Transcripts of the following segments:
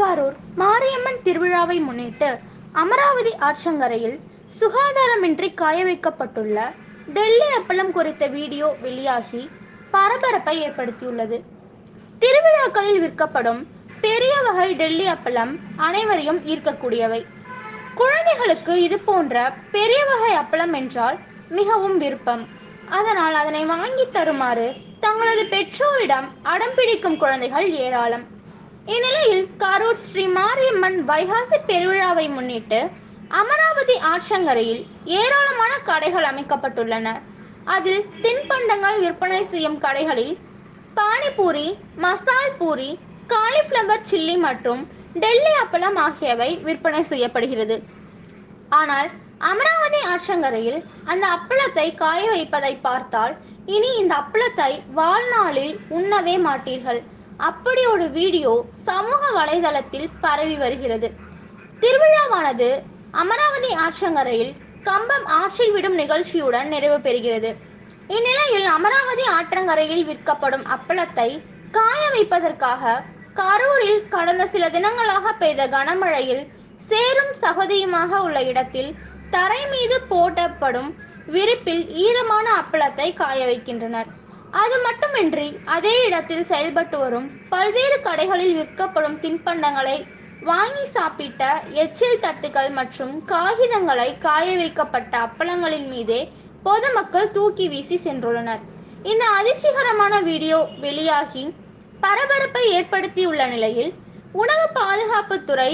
கரூர் மாரியம்மன் திருவிழாவை முன்னிட்டு அமராவதி ஆற்றங்கரையில் சுகாதாரமின்றி காய வைக்கப்பட்டுள்ள டெல்லி அப்பளம் குறித்த வீடியோ வெளியாகி பரபரப்பை ஏற்படுத்தியுள்ளது. திருவிழாக்களில் விற்கப்படும் பெரிய வகை டெல்லி அப்பளம் அனைவரையும் ஈர்க்கக்கூடியவை. குழந்தைகளுக்கு இது போன்ற பெரிய வகை அப்பளம் என்றால் மிகவும் விருப்பம். அதனால் அதனை வாங்கி தருமாறு தங்களது பெற்றோரிடம் அடம் பிடிக்கும் குழந்தைகள் ஏராளம். இந்நிலையில் கரூர் ஸ்ரீ மாரியம்மன் வைகாசி பெருவிழாவை முன்னிட்டு அமராவதி ஆற்றங்கரையில் ஏராளமான கடைகள் அமைக்கப்பட்டுள்ளன. அதில் தின்பண்டங்கள் விற்பனை செய்யும் கடைகளில் பானிபூரி மசால் பூரி காலிஃப்ளவர் சில்லி மற்றும் டெல்லி அப்பளம் ஆகியவை விற்பனை செய்யப்படுகிறது. ஆனால் அமராவதி ஆற்றங்கரையில் அந்த அப்பளத்தை காய வைப்பதை பார்த்தால் இனி இந்த அப்பளத்தை வாழ்நாளில் உண்ணவே மாட்டீர்கள். அப்படி ஒரு வீடியோ சமூக வலைதளத்தில் பரவி வருகிறது. திருவிழாவானது அமராவதி ஆற்றங்கரையில் கம்பம் ஆற்றில் விடும் நிகழ்ச்சியுடன் நிறைவு பெறுகிறது. இந்நிலையில் அமராவதி ஆற்றங்கரையில் விற்கப்படும் அப்பளத்தை காய வைப்பதற்காக கரூரில் கடந்த சில தினங்களாக பெய்த கனமழையில் சேரும் சகதியுமாக உள்ள இடத்தில் தரை மீது போட்டப்படும் விரிப்பில் ஈரமான அப்பளத்தை காய வைக்கின்றனர். அது மட்டுமின்றி அதே இடத்தில் செயல்பட்டு வரும் பல்வேறு கடைகளில் விற்கப்படும் தின்பண்டங்களை வாங்கி சாப்பிட்ட எச்சில் தட்டுகள் மற்றும் காகிதங்களை காய வைக்கப்பட்ட அப்பளங்களின் மீதே பொதுமக்கள் தூக்கி வீசி சென்றுள்ளனர். இந்த அதிர்ச்சிகரமான வீடியோ வெளியாகி பரபரப்பை ஏற்படுத்தியுள்ள நிலையில் உணவு பாதுகாப்புத்துறை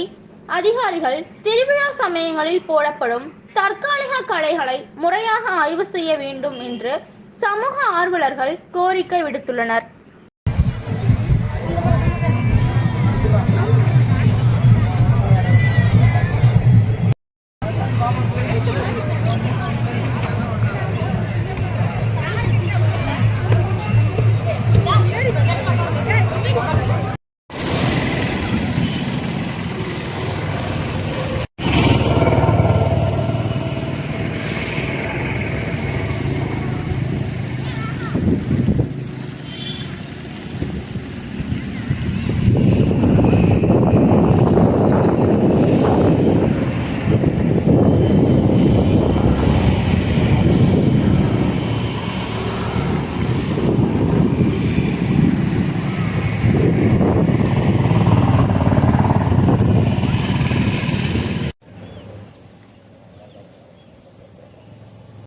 அதிகாரிகள் திருவிழா சமயங்களில் போடப்படும் தற்காலிக கடைகளை முறையாக ஆய்வு செய்ய வேண்டும் என்று சமூக ஆர்வலர்கள் கோரிக்கை விடுத்துள்ளனர்.